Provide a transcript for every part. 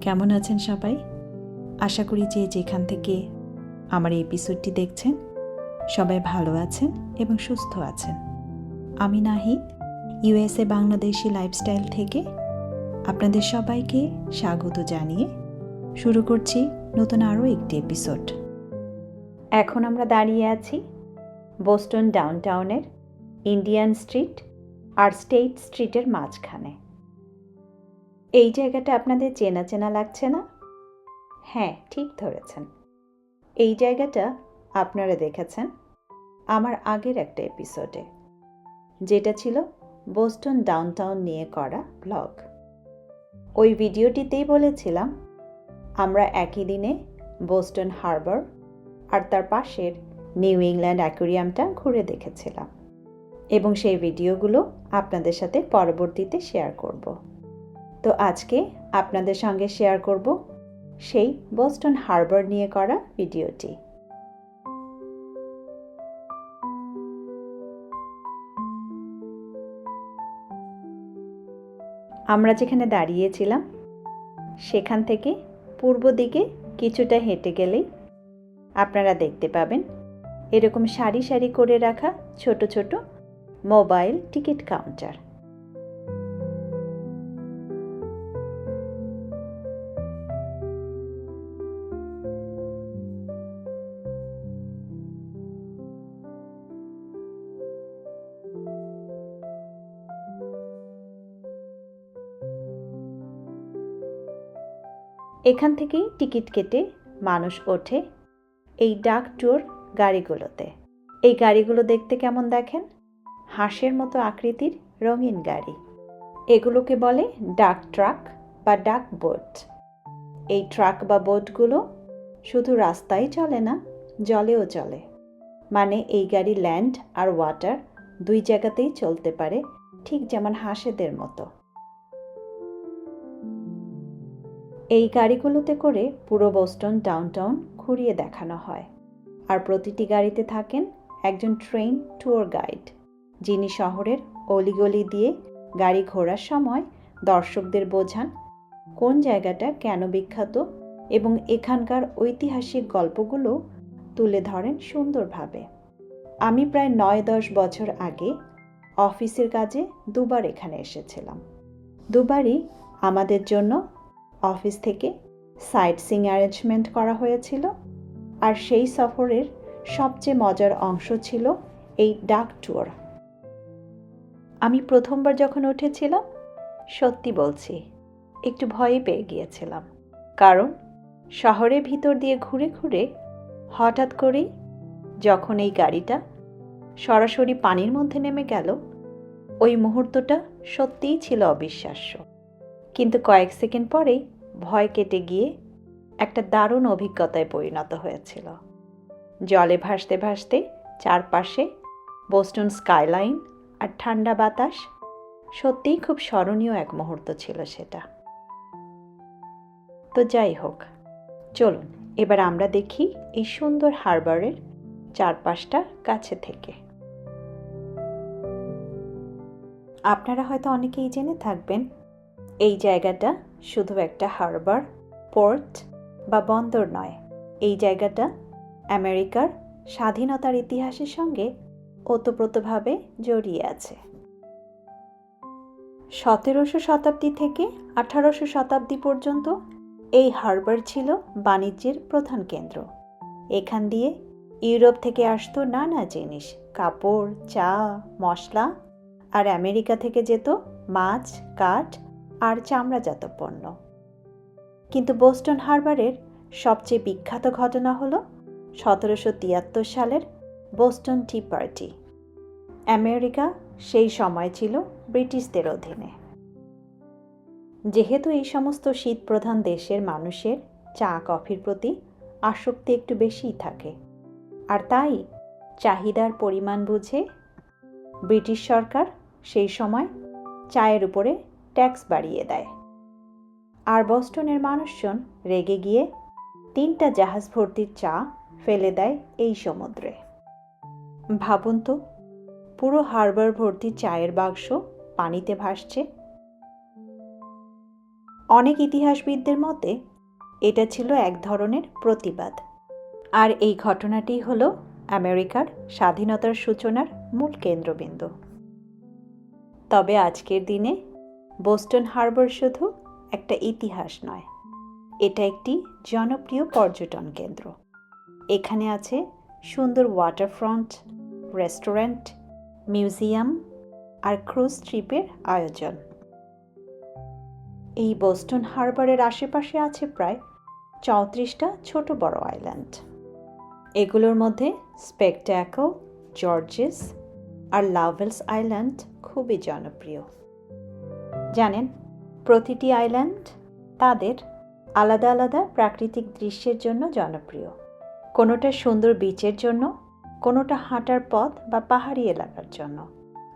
কেমন আছেন সবাই? আশা করি যে যেখান থেকে আমার এই এপিসোডটি দেখছেন, সবাই ভালো আছেন এবং সুস্থ আছেন। আমি নাহি ইউএসএ বাংলাদেশি লাইফস্টাইল থেকে আপনাদের সবাইকে স্বাগত জানিয়ে শুরু করছি নতুন আরও একটি এপিসোড এখন আমরা দাঁড়িয়ে আছি বোস্টন ডাউনটাউনের ইন্ডিয়ান স্ট্রিট আর স্টেট স্ট্রিটের মাঝখানে। এই জায়গাটা আপনাদের চেনা চেনা লাগছে না? হ্যাঁ ঠিক ধরেছেন। এই জায়গাটা আপনারা দেখেছেন আমার আগের একটা এপিসোডে যেটা ছিল বোস্টন ডাউনটাউন নিয়ে করা ব্লগ ওই ভিডিওটিতেই বলেছিলাম, আমরা একই দিনে বোস্টন হারবার আর তার পাশের নিউ ইংল্যান্ড অ্যাকোরিয়ামটা ঘুরে দেখেছিলাম। এবং সেই ভিডিওগুলো আপনাদের সাথে পরবর্তীতে শেয়ার করব। তো আজকে আপনাদের সঙ্গে শেয়ার করব সেই বোস্টন হারবার নিয়ে করা ভিডিওটি। আমরা যেখানে দাঁড়িয়েছিলাম, সেখান থেকে পূর্ব দিকে কিছুটা হেঁটে গেলেই আপনারা দেখতে পাবেন এরকম সারি সারি করে রাখা ছোট ছোট মোবাইল টিকিট কাউন্টার। এখান থেকেই টিকিট কেটে মানুষ ওঠে এই ডাক ট্যুর গাড়িগুলোতে। এই গাড়িগুলো দেখতে কেমন দেখেন? হাঁসের মতো আকৃতির রঙিন গাড়ি। এগুলোকে বলে ডাক ট্রাক বা ডাক বোট। এই ট্রাক বা বোটগুলো শুধু রাস্তায় চলে না, জলেও চলে। মানে এই গাড়ি ল্যান্ড আর ওয়াটার দুই জায়গাতেই চলতে পারে, ঠিক যেমন হাঁসেদের মতো। এই গাড়িগুলোতে করে পুরো বোস্টন ডাউনটাউন ঘুরিয়ে দেখানো হয়। আর প্রতিটি গাড়িতে থাকেন একজন ট্রেন ট্যুর গাইড, যিনি শহরের অলিগলি দিয়ে গাড়ি ঘোরার সময় দর্শকদের বোঝান কোন জায়গাটা কেন বিখ্যাত এবং এখানকার ঐতিহাসিক গল্পগুলো তুলে ধরেন সুন্দরভাবে। আমি প্রায় নয় দশ বছর আগে অফিসের কাজে দুবার এখানে এসেছিলাম। দুবারই আমাদের জন্য অফিস থেকে সাইট সিং অ্যারেঞ্জমেন্ট করা হয়েছিল। আর সেই সফরের সবচেয়ে মজার অংশ ছিল এই ডাক ট্যুর। আমি প্রথমবার যখন উঠেছিলাম, সত্যি বলছি, একটু ভয়ে পেয়ে গিয়েছিলাম। কারণ শহরের ভিতর দিয়ে ঘুরে ঘুরে হঠাৎ করেই যখন এই গাড়িটা সরাসরি পানির মধ্যে নেমে গেল, ওই মুহূর্তটা সত্যিই ছিল অবিশ্বাস্য। কিন্তু কয়েক সেকেন্ড পরেই ভয় কেটে গিয়ে একটা দারুণ অভিজ্ঞতায় পরিণত হয়েছিল। জলে ভাসতে ভাসতে চারপাশে বোস্টন স্কাইলাইন আর ঠান্ডা বাতাস সত্যিই খুব স্মরণীয় এক মুহূর্ত ছিল সেটা। তো যাই হোক, চলুন, এবার আমরা দেখি এই সুন্দর হারবারের চারপাশটা কাছে থেকে। আপনারা হয়তো অনেকেই জেনে থাকবেন এই জায়গাটা শুধু একটা হারবার, পোর্ট বা বন্দর নয়। এই জায়গাটা আমেরিকার স্বাধীনতার ইতিহাসের সঙ্গে ওতপ্রোতভাবে জড়িয়ে আছে। সতেরোশো শতাব্দী থেকে আঠারোশো শতাব্দী পর্যন্ত এই হারবার ছিল বাণিজ্যের প্রধান কেন্দ্র। এখান দিয়ে ইউরোপ থেকে আসতো নানা জিনিস, কাপড়, চা, মশলা, আর আমেরিকা থেকে যেত মাছ, কাঠ আর চামড়াজাত পণ্য। কিন্তু বোস্টন হারবারের সবচেয়ে বিখ্যাত ঘটনা হল সতেরোশো তিয়াত্তর সালের বোস্টন টি পার্টি। আমেরিকা সেই সময় ছিল ব্রিটিশদের অধীনে। যেহেতু এই সমস্ত শীতপ্রধান দেশের মানুষের চা, কফির প্রতি আসক্তি একটু বেশিই থাকে, আর তাই চাহিদার পরিমাণ বুঝে ব্রিটিশ সরকার সেই সময় চায়ের উপরে ট্যাক্স বাড়িয়ে দেয়। আর বস্টনের মানুষজন রেগে গিয়ে তিনটা জাহাজ ভর্তির চা ফেলে দেয় এই সমুদ্রে। ভাবুন তো, পুরো হারবার ভর্তি চায়ের বাক্স পানিতে ভাসছে। অনেক ইতিহাসবিদদের মতে, এটা ছিল এক ধরনের প্রতিবাদ। আর এই ঘটনাটি হল আমেরিকার স্বাধীনতার সূচনার মূল কেন্দ্রবিন্দু। তবে আজকের দিনে বোস্টন হারবার শুধু একটা ইতিহাস নয়, এটা একটি জনপ্রিয় পর্যটন কেন্দ্র। এখানে আছে সুন্দর ওয়াটারফ্রন্ট রেস্টুরেন্ট মিউজিয়াম আর ক্রুজ ট্রিপের আয়োজন। এই বোস্টন হারবারের আশেপাশে আছে প্রায় চৌত্রিশটা ছোট বড় আইল্যান্ড এগুলোর মধ্যে স্পেকট্যাকল জর্জেস আর লাভেলস আইল্যান্ড খুবই জনপ্রিয়। জানেন, প্রতিটি আইল্যান্ড তাদের আলাদা আলাদা প্রাকৃতিক দৃশ্যের জন্য জনপ্রিয়। কোনোটা সুন্দর বিচের জন্য, কোনোটা হাঁটার পথ বা পাহাড়ি এলাকার জন্য।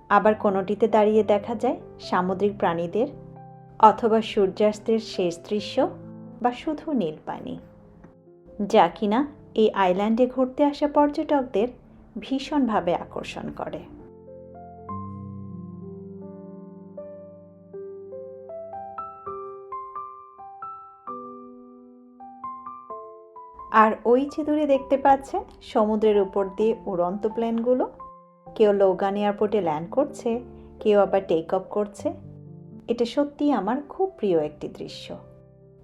আবার কোনোটিতে দাঁড়িয়ে দেখা যায় সামুদ্রিক প্রাণীদের অথবা সূর্যাস্তের শেষ দৃশ্য বা শুধু নীল পানি। যা কিনা এই আইল্যান্ডে ঘুরতে আসা পর্যটকদের ভীষণভাবে আকর্ষণ করে। আর ওই যে দূরে দেখতে পাচ্ছেন সমুদ্রের উপর দিয়ে উড়ন্ত প্লেনগুলো। কেউ লোগান এয়ারপোর্টে ল্যান্ড করছে, কেউ আবার টেক অফ করছে। এটা সত্যিই আমার খুব প্রিয় একটি দৃশ্য।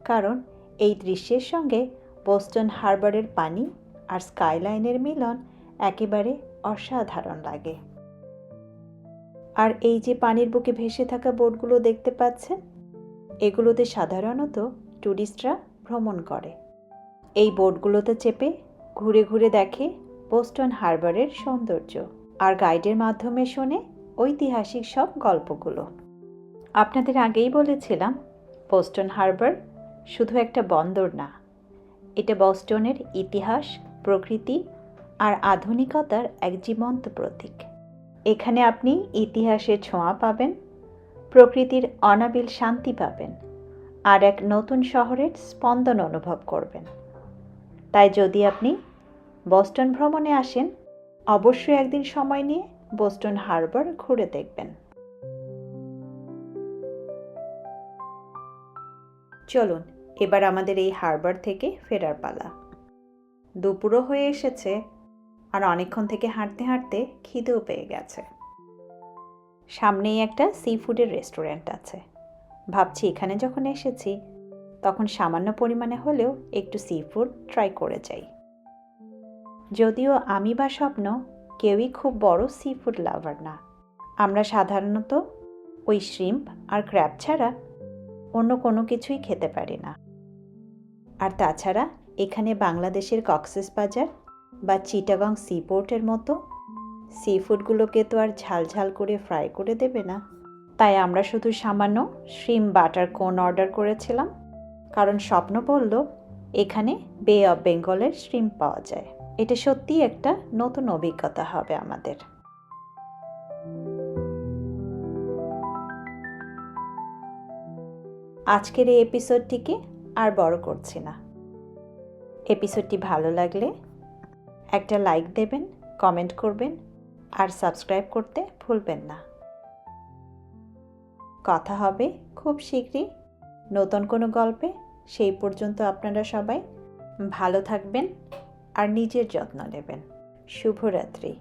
কারণ এই দৃশ্যের সঙ্গে বোস্টন হারবারের পানি আর স্কাইলাইনের মিলন একেবারে অসাধারণ লাগে। আর এই যে পানির বুকে ভেসে থাকা বোটগুলো দেখতে পাচ্ছেন, এগুলোতে সাধারণত ট্যুরিস্টরা ভ্রমণ করে। এই বোটগুলোতে চেপে ঘুরে ঘুরে দেখে বোস্টন হারবারের সৌন্দর্য আর গাইডের মাধ্যমে শোনে ঐতিহাসিক সব গল্পগুলো। আপনাদের আগেই বলেছিলাম, বোস্টন হারবার শুধু একটা বন্দর না, এটা বস্টনের ইতিহাস, প্রকৃতি আর আধুনিকতার এক জীবন্ত প্রতীক। এখানে আপনি ইতিহাসের ছোঁয়া পাবেন, প্রকৃতির অনাবিল শান্তি পাবেন আর এক নতুন শহরের স্পন্দন অনুভব করবেন। তাই যদি আপনি বস্টন ভ্রমণে আসেন, অবশ্যই একদিন সময় নিয়ে বোস্টন হারবার ঘুরে দেখবেন। চলুন, এবার আমাদের এই হারবার থেকে ফেরার পালা। দুপুরও হয়ে এসেছে, আর অনেকক্ষণ থেকে হাঁটতে হাঁটতে খিদেও পেয়ে গেছে। সামনেই একটা সি ফুডের রেস্টুরেন্ট আছে। ভাবছি এখানে যখন এসেছি তখন সামান্য পরিমাণে হলেও একটু সি ফুড ট্রাই করে যাই। যদিও আমি বা স্বপ্ন কেউই খুব বড় সি ফুড লাভার না। আমরা সাধারণত ওই শ্রিম্প আর ক্র্যাব ছাড়া অন্য কোনো কিছুই খেতে পারি না। আর তাছাড়া এখানে বাংলাদেশের কক্সেস বাজার বা চিটাগং সি পোর্টের মতো সি ফুডগুলোকে তো আর ঝাল ঝাল করে ফ্রাই করে দেবে না। তাই আমরা শুধু সামান্য শ্রিম বাটার কোন অর্ডার করেছিলাম। কারণ স্বপ্ন বলল, এখানে বে অফ বেঙ্গলের শ্রিম পাওয়া যায়। এটা সত্যিই একটা নতুন অভিজ্ঞতা হবে আমাদের। আজকের এই এপিসোডটিকে আর বড় করছি না। এপিসোডটি ভালো লাগলে একটা লাইক দেবেন কমেন্ট করবেন, আর সাবস্ক্রাইব করতে ভুলবেন না। কথা হবে খুব শীঘ্রই নতুন কোনো গল্পে সেই পর্যন্ত আপনারা সবাই ভালো থাকবেন আর নিজের যত্ন নেবেন। শুভরাত্রি।